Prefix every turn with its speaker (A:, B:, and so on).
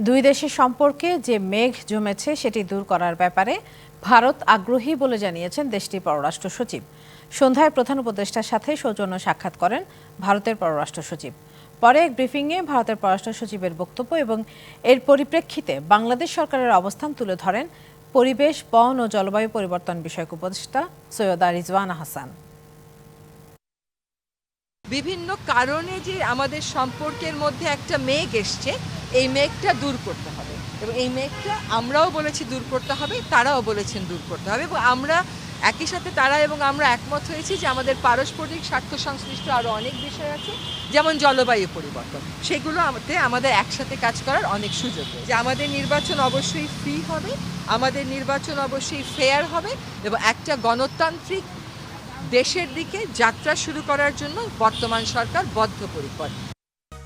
A: দুই দেশের সম্পর্কে যে মেঘ জমেছে সেটি দূর করার ব্যাপারে ভারত আগ্রহী বলে জানিয়েছেন দেশটির পররাষ্ট্র সচিব। সন্ধ্যায় প্রধান উপদেষ্টার সাথে সৌজন্য সাক্ষাৎ করেন ভারতের পররাষ্ট্র সচিব। পরে এক ব্রিফিংয়ে ভারতের পররাষ্ট্র সচিবের বক্তব্য এবং এর পরিপ্রেক্ষিতে বাংলাদেশ সরকারের অবস্থান তুলে ধরেন পরিবেশ, বন ও জলবায়ু পরিবর্তন বিষয়ক উপদেষ্টা সৈয়দা রিজওয়ানা হাসান
B: বিভিন্ন কারণে যে আমাদের সম্পর্কের মধ্যে একটা মেঘ এসছে এই মেঘটা দূর করতে হবে। এবং এই মেঘটা আমরাও বলেছি দূর করতে হবে, তারাও বলেছেন দূর করতে হবে। এবং আমরা একই সাথে তারা এবং আমরা একমত হয়েছি যে আমাদের পারস্পরিক স্বার্থ সংশ্লিষ্ট আরও অনেক বিষয় আছে, যেমন জলবায়ু পরিবর্তন। সেগুলো আমাদের একসাথে কাজ করার অনেক সুযোগ যে আমাদের নির্বাচন অবশ্যই ফ্রি হবে, আমাদের নির্বাচন অবশ্যই ফেয়ার হবে এবং একটা গণতান্ত্রিক দেশের দিকে যাত্রা শুরু করার জন্য বর্তমান সরকার বদ্ধপরিকর।